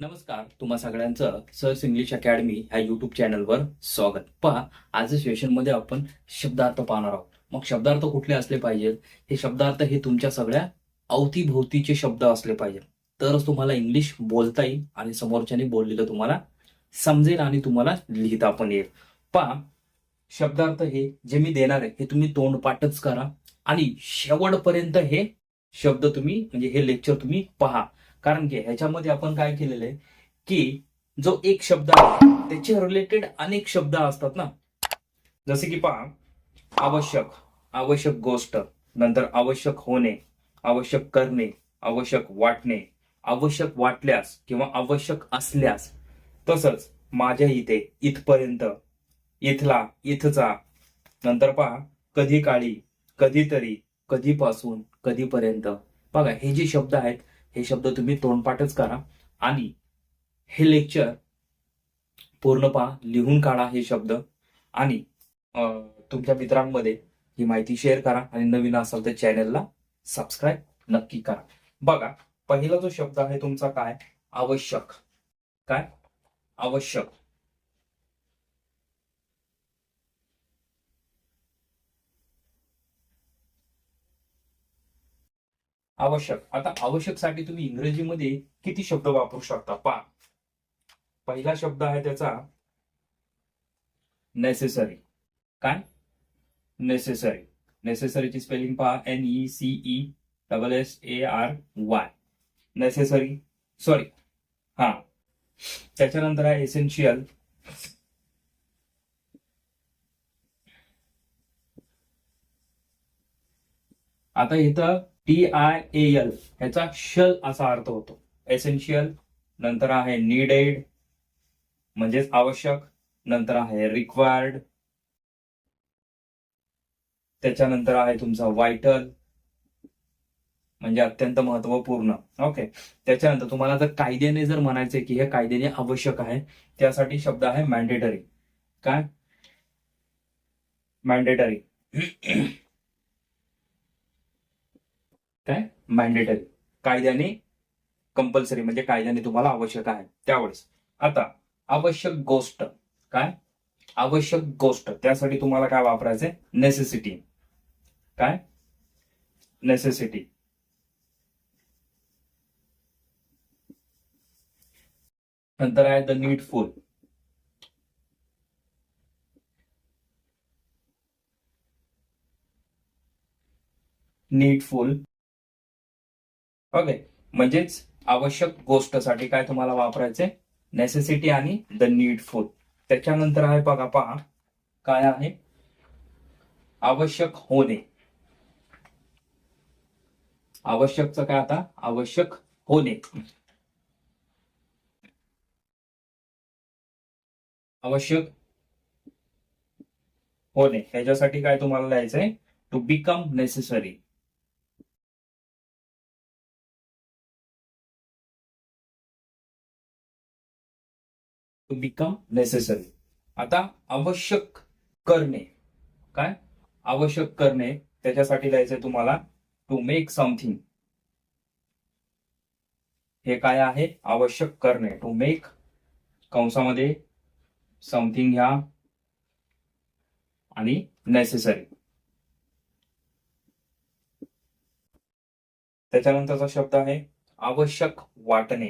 नमस्कार तुम्हा सगळ्यांचं सर्च इंग्लिश अकॅडमी ह्या युट्यूब चॅनलवर स्वागत. पहा आज सेशनमध्ये आपण शब्दार्थ पाहणार आहोत. मग शब्दार्थ कुठले असले पाहिजेत? हे शब्दार्थ हे तुमच्या सगळ्या अवतीभोवतीचे शब्द असले पाहिजेत. तरच तुम्हाला इंग्लिश बोलता येईल आणि समोरच्याने बोललेलं तुम्हाला समजेल आणि तुम्हाला लिहिता पण येईल. पहा शब्दार्थ हे जे मी देणार आहे हे तुम्ही तोंडपाठच करा आणि शेवटपर्यंत हे शब्द तुम्ही म्हणजे हे लेक्चर तुम्ही पहा. कारण की ह्याच्यामध्ये आपण काय केलेलं आहे की जो एक शब्द आहे त्याचे रिलेटेड अनेक शब्द असतात ना. जसे की पहा आवश्यक आवश्यक गोष्ट नंतर आवश्यक होणे आवश्यक करणे आवश्यक वाटणे आवश्यक वाटल्यास किंवा आवश्यक असल्यास तसंच माझ्या इथे इथपर्यंत इथला इथचा नंतर पहा कधी काळी कधीतरी कधीपासून कधीपर्यंत. बघा हे जे शब्द आहेत हे शब्द तुम्ही तोंडपाठच करा. आणि हे लेक्चर पूर्ण पहा लिहून काढा हे शब्द. आणि तुमच्या मित्रांमध्ये ही माहिती शेअर करा आणि नवीन असाल तर चॅनलला सबस्क्राईब नक्की करा. बघा पहिला जो शब्द आहे तुमचा काय? आवश्यक. काय? आवश्यक. आवश्यक. आता आवश्यकसाठी तुम्ही इंग्रजीमध्ये किती शब्द वापरू शकता? पहा. पहिला शब्द आहे त्याचा नेसेसरी काय? नेसेसरी नेसेसरीची स्पेलिंग पहा. N E C E double S A R Y necessary sorry हा. त्याच्यानंतर आहे एसेन्शियल आता इथं टी आय ए एल ह्याचा शल असा अर्थ होतो. एसेन्शियल नंतर आहे नीडेड म्हणजेच आवश्यक नंतर आहे रिक्वायर्ड त्याच्यानंतर आहे तुमचा वायटल म्हणजे अत्यंत महत्त्वपूर्ण ओके त्याच्यानंतर तुम्हाला जर कायद्याने जर म्हणायचे की हे कायद्याने आवश्यक आहे त्यासाठी शब्द आहे मॅन्डेटरी काय? मॅन्डेटरी काय? मॅन्डेटरी कायद्याने कंपल्सरी म्हणजे कायद्याने तुम्हाला आवश्यक आहे. त्यावेळेस. आता आवश्यक गोष्ट. काय? आवश्यक गोष्ट. त्यासाठी तुम्हाला काय वापरायचंय? नेसेसिटी काय? नेसेसिटी नंतर आहे द नीडफुल नीडफुल ओके म्हणजेच आवश्यक गोष्टसाठी काय तुम्हाला वापरायचे नेसेसिटी आणि द नीड नीडफुल त्याच्यानंतर आहे बघा पहा काय आहे? आवश्यक होणे. आवश्यकचं काय आता? आवश्यक होणे. आवश्यक होणे. ह्याच्यासाठी काय तुम्हाला लिहायचंय? To become necessary to become necessary आता आवश्यक करणे. काय? आवश्यक करणे त्याच्यासाठी लिहायचंय तुम्हाला टू मेक समथिंग हे काय आहे? आवश्यक करणे. टू मेक कंसामध्ये समथिंग ह्या आणि नेसेसरी त्याच्यानंतरचा शब्द आहे आवश्यक वाटणे.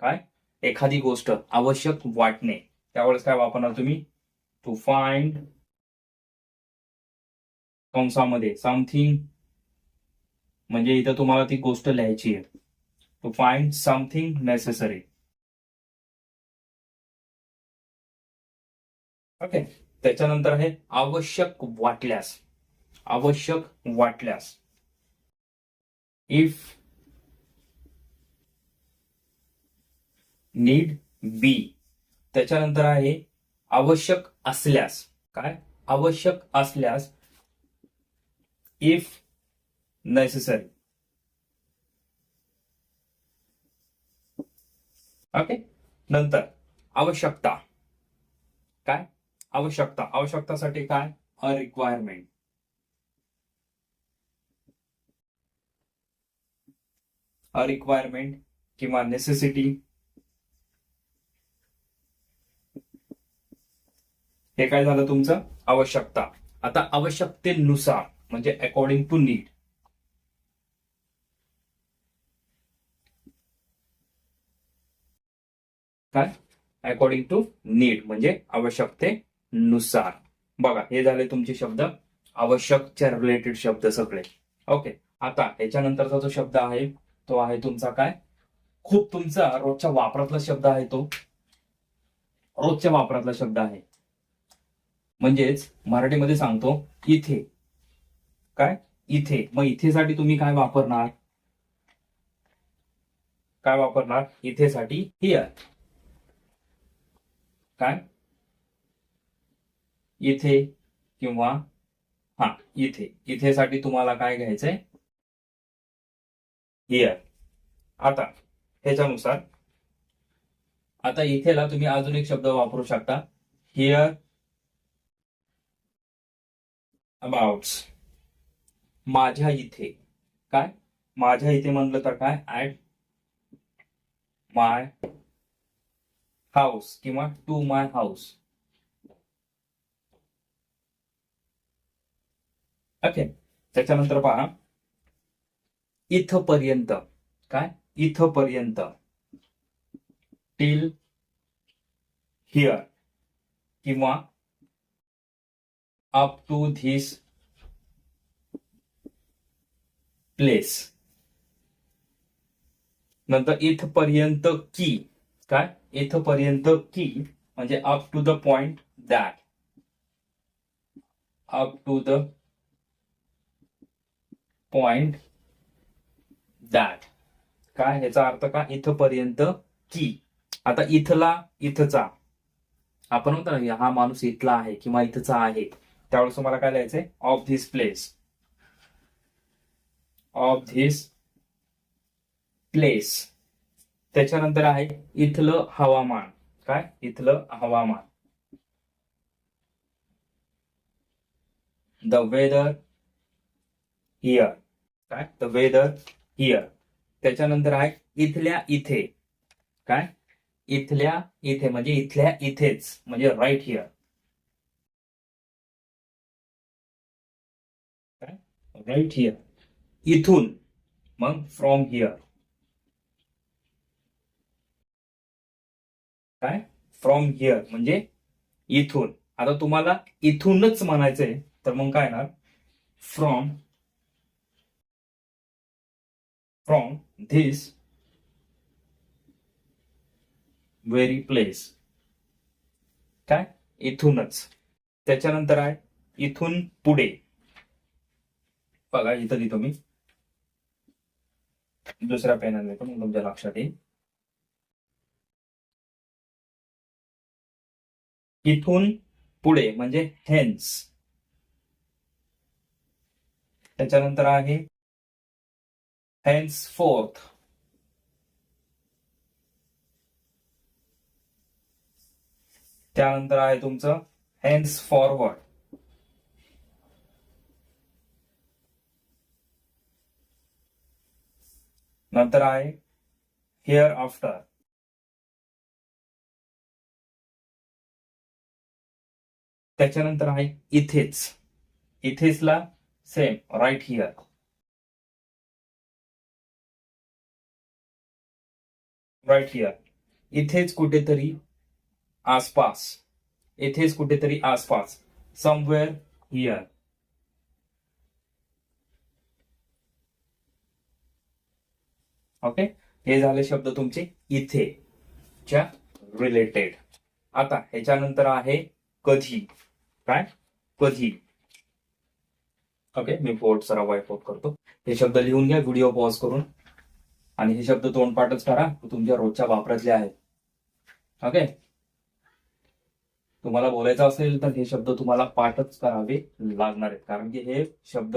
काय? एखादी गोष्ट आवश्यक वाटणे त्यावेळेस काय वापरणार तुम्ही? टू फाइंड कंसामध्ये समथिंग म्हणजे इथं तुम्हाला ती गोष्ट लिहायची आहे. To find something necessary okay त्याच्यानंतर आहे आवश्यक वाटल्यास. आवश्यक वाटल्यास. इफ नीड बी त्याच्यानंतर आहे आवश्यक असल्यास. काय? आवश्यक असल्यास इफ नेसेसरी ओके नंतर आवश्यकता. काय? आवश्यकता. आवश्यकतासाठी काय? अ रिक्वायरमेंट अ रिक्वायरमेंट किंवा नेसेसिटी हे काय झालं तुमचं? आवश्यकता. आता आवश्यकतेनुसार म्हणजे अकॉर्डिंग टू नीड काय? अकॉर्डिंग टू नीड म्हणजे आवश्यकतेनुसार. बघा हे झाले तुमचे शब्द. आवश्यकच्या रिलेटेड शब्द सगळे. ओके आता याच्यानंतरचा जो शब्द आहे तो आहे तुमचा काय? खूप तुमचा रोजच्या वापरातला शब्द आहे तो. रोजच्या वापरातला शब्द आहे. म्हणजेच मराठीमध्ये सांगतो इथे. काय? इथे. मग इथेसाठी तुम्ही काय वापरणार? काय वापरणार? इथेसाठी हिअर काय? इथे किंवा हा इथे. इथेसाठी तुम्हाला काय घ्यायचंय? हिअर आता ह्याच्यानुसार. आता इथेला तुम्ही अजून एक शब्द वापरू शकता. हिअर अबाउट माझ्या इथे. काय? माझ्या इथे म्हणलं तर काय? ऍट माय हाऊस किंवा टू माय हाऊस ओके त्याच्यानंतर पहा. इथपर्यंत. काय? इथपर्यंत. टिल हिअर किंवा अप टू this प्लेस नंतर इथपर्यंत की काय? इथपर्यंत की म्हणजे up to the point that up to the point that काय? ह्याचा अर्थ काय? इथपर्यंत की आता इथला इथचा. आपण म्हणतो ना हा माणूस इथला आहे किंवा इथचा आहे. त्यावेळेस तुम्हाला काय लिहायचंय? Of this place of this place त्याच्यानंतर आहे इथलं हवामान. काय? इथलं हवामान. द वेदर हिअर काय? द वेदर हिअर त्याच्यानंतर आहे इथल्या इथे. काय? इथल्या इथे म्हणजे इथल्या इथेच म्हणजे राईट हिअर राईट हिअर इथून. मग फ्रॉम हिअर काय? फ्रॉम हिअर म्हणजे इथून. आता तुम्हाला इथूनच म्हणायचंय. तर मग काय येणार? From from this very place काय? इथूनच. त्याच्यानंतर आहे इथून पुढे. बघा इथं लिहितो मी. दुसऱ्या पेनाने लिहितो मग तुमच्या लक्षात येईल. इथून पुढे म्हणजे हेन्स त्याच्यानंतर आहे हेन्स फोर्थ त्यानंतर आहे तुमचं हेन्स फॉरवर्ड नंतर आहे हिअर आफ्टर त्याच्यानंतर आहे इथेच. इथेचला same right here right here इथेच कुठेतरी आसपास. इथेच कुठेतरी आसपास. Somewhere here okay? हे झाले शब्द तुमचे इथे च्या रिलेटेड आता ह्याच्यानंतर आहे कधी. काय? कधी. ओके? मी फोर्ट सरा वाईफ आउट करतो. हे शब्द लिहून घ्या व्हिडिओ पॉज करून. आणि हे शब्द तोंडपाठच करा तुमच्या रोजच्या वापरातले आहेत. ओके? तुम्हाला बोलायचं असेल तर हे शब्द तुम्हाला पाठच करावे लागणार आहेत. कारण की हे शब्द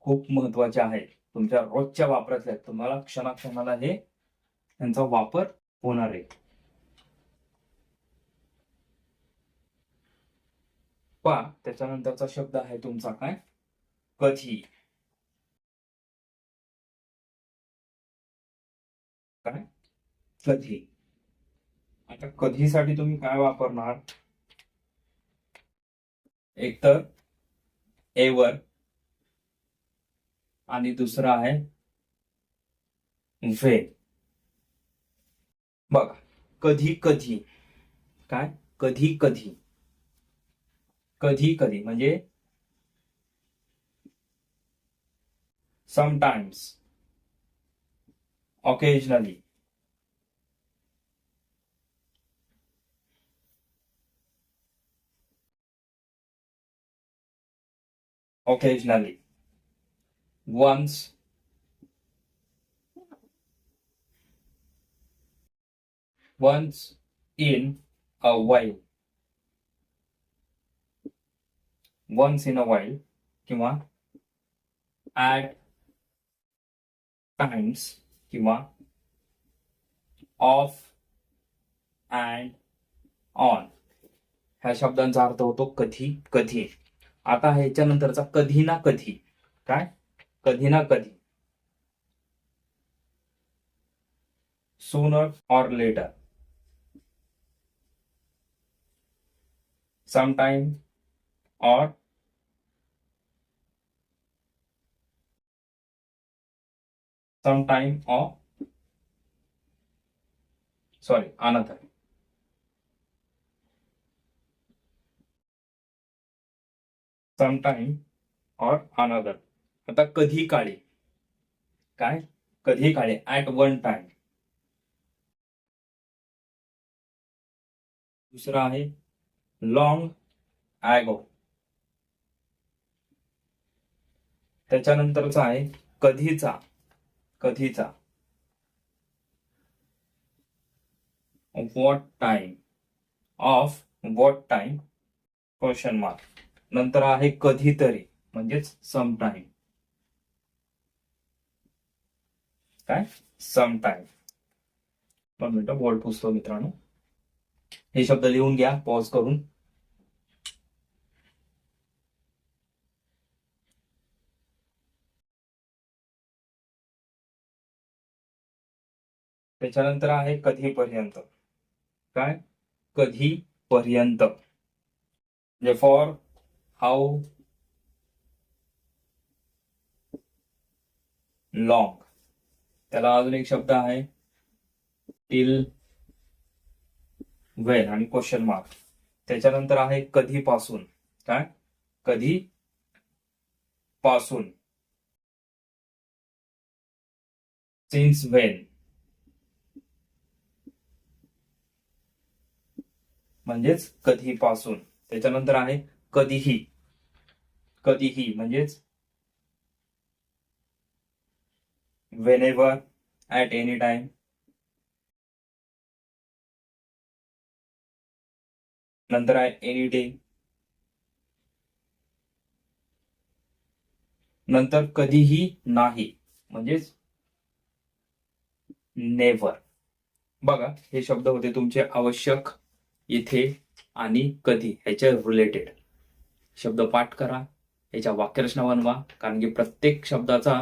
खूप महत्त्वाचे आहेत. तुमच्या रोजच्या वापरातल्या आहेत. तुम्हाला क्षणाक्षणाला हे त्यांचा वापर होणार आहे. पा त्याच्यानंतरचा शब्द आहे तुमचा काय? कधी. काय? कधी. आता कधीसाठी तुम्ही काय वापरणार? एक तर एवर. आणि दुसरा आहे व्हेन बघा कधी कधी काय? कधी कधी. कधी कधी म्हणजे sometimes occasionally occasionally. Once. Once in a while. Once in a while किंवा at times किंवा ऑफ अँड ऑन ह्या शब्दांचा अर्थ होतो कधी कधी. आता ह्याच्यानंतरचा कधी ना कधी. काय? कधी ना कधी सुनर और लेटर समटाइम और समाइम और सॉरी आना था समटाइम और अनदर आता कधी काळी? काय? कधी काळी? ऍट वन टाइम दुसरा आहे. लॉंग ॲगो त्याच्यानंतरचा आहे कधीचा? कधीचा? What time of what time question mark नंतर आहे कधीतरी. म्हणजेच सम टाइम काय? सम टाइम दोन मिनिटं बोर्ड पुसतो मित्रांनो. हे शब्द लिहून घ्या पॉज करून. त्याच्यानंतर आहे कधीपर्यंत. काय? कधीपर्यंत. म्हणजे फॉर हाऊ लॉंग त्याला अजून एक शब्द आहे. टिल वेन आणि क्वेश्चन मार्क त्याच्यानंतर आहे कधीपासून. काय? कधी पासून सिन्स वेन म्हणजेच कधीपासून. त्याच्यानंतर आहे कधीही. कधीही म्हणजेच whenever, at any any time नंतर आहे एनी डे नंतर कधीही नाही. म्हणजेच नेव्हर बघा हे शब्द होते तुमचे आवश्यक इथे आणि कधी ह्याच्या रिलेटेड शब्द पाठ करा याच्या वाक्यरचना बनवा कारण की प्रत्येक शब्दाचा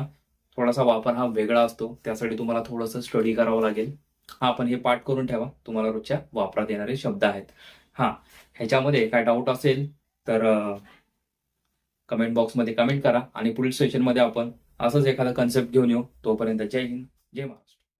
थोडासा वापर हा वेगळा असतो. त्यासाठी तुम्हाला थोडंसं स्टडी करावं लागेल. हा पण हे पाठ करून ठेवा. तुम्हाला रोजच्या वापरात येणारे शब्द आहेत. हा ह्याच्यामध्ये काय डाऊट असेल तर कमेंट बॉक्समध्ये कमेंट करा आणि पुढील सेशनमध्ये आपण असंच एखादा कन्सेप्ट घेऊन येऊ. तोपर्यंत जय हिंद जय महाराष्ट्र.